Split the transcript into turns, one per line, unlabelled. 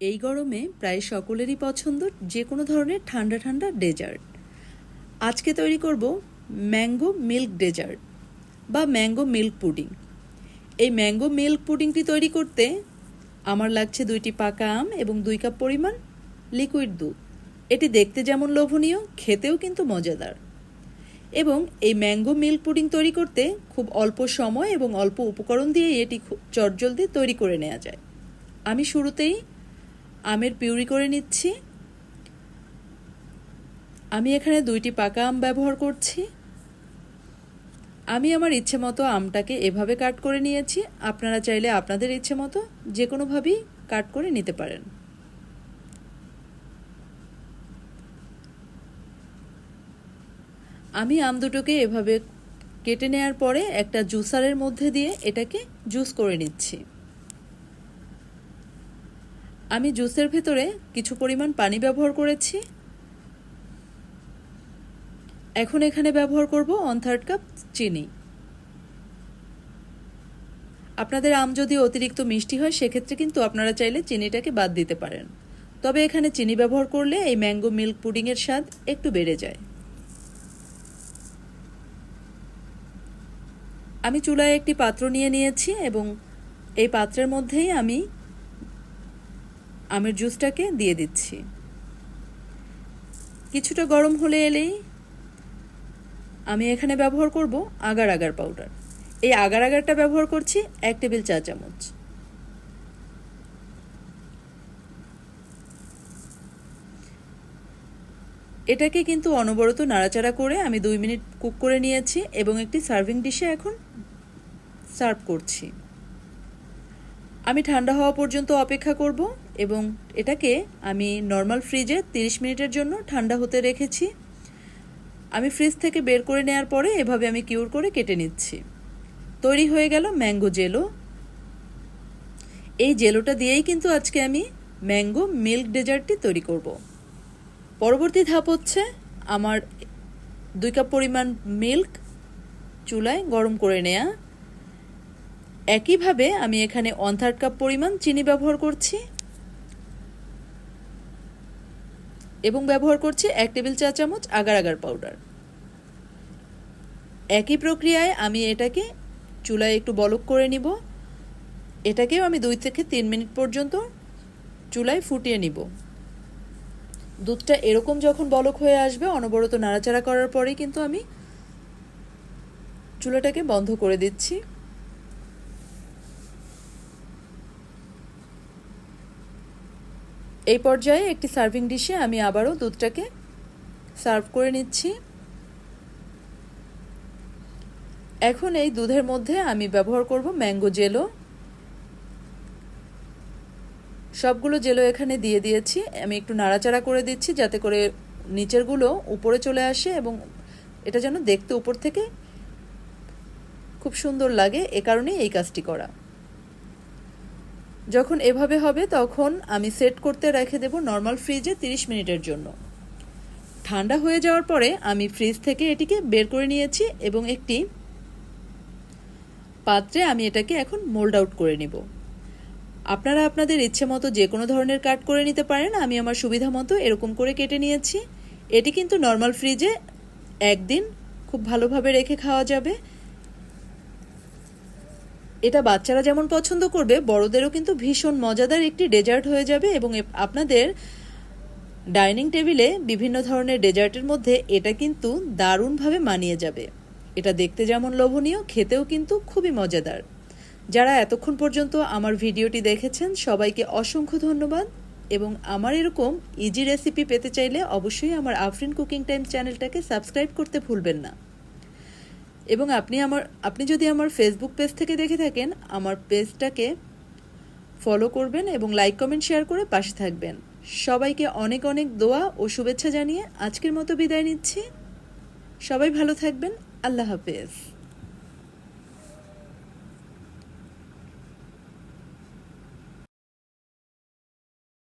এই গরমে প্রায় সকলেরই পছন্দ যে কোনো ধরনের ঠান্ডা ঠান্ডা ডেজার্ট। আজকে তৈরি করব ম্যাঙ্গো মিল্ক ডেজার্ট বা ম্যাঙ্গো মিল্ক পুডিং। এই ম্যাঙ্গো মিল্ক পুডিংটি তৈরি করতে আমার লাগছে দুইটি পাকা আম এবং দুই কাপ পরিমাণ লিকুইড দুধ। এটি দেখতে যেমন লোভনীয়, খেতেও কিন্তু মজাদার। এবং এই ম্যাঙ্গো মিল্ক পুডিং তৈরি করতে খুব অল্প সময় এবং অল্প উপকরণ দিয়ে এটি খুব চটজলদি তৈরি করে নেওয়া যায়। আমি শুরুতেই আমের পিউরি করে নিচ্ছি। আমি এখানে দুইটি পাকা আম ব্যবহার করছি। আমি আমার ইচ্ছে মতো আমটাকে এভাবে কাট করে নিয়েছি। আপনারা চাইলে আপনাদের ইচ্ছে মতো যে কোনোভাবেই কাট করে নিতে পারেন। আমি আম দুটোকে এভাবে কেটে নেওয়ার পরে একটা জুসারের মধ্যে দিয়ে এটাকে জুস করে নিচ্ছি। আমি জুসের ভেতরে কিছু পরিমাণ পানি ব্যবহার করেছি। এখন এখানে ব্যবহার করব ওয়ান থার্ড কাপ চিনি। আপনাদের আম যদি অতিরিক্ত মিষ্টি হয়, সেক্ষেত্রে কিন্তু আপনারা চাইলে চিনিটাকে বাদ দিতে পারেন। তবে এখানে চিনি ব্যবহার করলে এই ম্যাঙ্গো মিল্ক পুডিংয়ের স্বাদ একটু বেড়ে যায়। আমি চুলায় একটি পাত্র নিয়ে নিয়েছি এবং এই পাত্রের মধ্যেই আমি আমের জুসটাকে দিয়ে দিচ্ছি। কিছুটা গরম হলে এলেই আমি এখানে ব্যবহার করব আগার আগার পাউডার। এই আগার আগারটা ব্যবহার করছি এক টেবিল চা চামচ। এটাকে কিন্তু অনবরত নাড়াচাড়া করে আমি দুই মিনিট কুক করে নিয়েছি এবং একটি সার্ভিং ডিশে এখন সার্ভ করছি। আমি ঠান্ডা হওয়া পর্যন্ত অপেক্ষা করব। এবং এটাকে আমি নর্মাল ফ্রিজে 30 মিনিটের জন্য ঠান্ডা হতে রেখেছি। আমি ফ্রিজ থেকে বের করে নেওয়ার পরে এভাবে আমি কিউর করে কেটে নিচ্ছি। তৈরি হয়ে গেল ম্যাঙ্গো জেলো এই জেলোটা দিয়েই কিন্তু আজকে আমি ম্যাঙ্গো মিল্ক ডেজার্টটি তৈরি করব। পরবর্তী ধাপ হচ্ছে আমার দুই কাপ পরিমাণ মিল্ক চুলায় গরম করে নেয়া। একইভাবে আমি এখানে ওয়ান থার্ড কাপ পরিমাণ চিনি ব্যবহার করছি। এবং ব্যবহার করছি এক টেবিল চা চামচ আগার আগার পাউডার। একই প্রক্রিয়ায় আমি এটাকে চুলায় একটু বলক করে নিব। এটাকেও আমি দুই থেকে তিন মিনিট পর্যন্ত চুলায় ফুটিয়ে নিব। দুধটা এরকম যখন বলক হয়ে আসবে, অনবরত নাড়াচাড়া করার পরেই কিন্তু আমি চুলাটাকে বন্ধ করে দিচ্ছি। এই পর্যায়ে একটি সার্ভিং ডিশে আমি আবারও দুধটাকে সার্ভ করে নিচ্ছি। এখন এই দুধের মধ্যে আমি ব্যবহার করব ম্যাঙ্গো জেলো। সবগুলো জেলো এখানে দিয়ে দিয়েছি। আমি একটু নাড়াচাড়া করে দিচ্ছি যাতে করে নিচেরগুলো উপরে চলে আসে এবং এটা যেন দেখতে উপর থেকে খুব সুন্দর লাগে। এ কারণেই এই কাজটি করা। যখন এভাবে হবে, তখন আমি সেট করতে রেখে দেব নর্মাল ফ্রিজে 30 মিনিটের জন্য। ঠান্ডা হয়ে যাওয়ার পরে আমি ফ্রিজ থেকে এটিকে বের করে নিয়েছি এবং একটি পাত্রে আমি এটাকে এখন মোল্ড আউট করে নিব। আপনারা আপনাদের ইচ্ছে মতো যে কোনো ধরনের কাট করে নিতে পারেন, আমি আমার সুবিধা মতো এরকম করে কেটে নিয়েছি। এটি কিন্তু নর্মাল ফ্রিজে একদিন খুব ভালোভাবে রেখে খাওয়া যাবে। এটা বাচ্চারা যেমন পছন্দ করবে, বড়দেরও কিন্তু ভীষণ মজাদার একটি ডেজার্ট হয়ে যাবে এবং আপনাদের ডাইনিং টেবিলে বিভিন্ন ধরনের ডেজার্টের মধ্যে এটা কিন্তু দারুণভাবে মানিয়ে যাবে। এটা দেখতে যেমন লোভনীয়, খেতেও কিন্তু খুবই মজাদার। যারা এতক্ষণ পর্যন্ত আমার ভিডিওটি দেখেছেন, সবাইকে অসংখ্য ধন্যবাদ এবং আমার এরকম ইজি রেসিপি পেতে চাইলে অবশ্যই আমার আফরিন কুকিং টাইম চ্যানেলটাকে সাবস্ক্রাইব করতে ভুলবেন না। এবং আপনি আমার, আপনি যদি আমার ফেসবুক পেজ থেকে দেখে থাকেন, আমার পেজটাকে ফলো করবেন এবং লাইক কমেন্ট শেয়ার করে পাশে থাকবেন। সবাইকে অনেক অনেক দোয়া ও শুভেচ্ছা জানিয়ে আজকের মতো বিদায় নিচ্ছি। সবাই ভালো থাকবেন। আল্লাহ হাফেজ।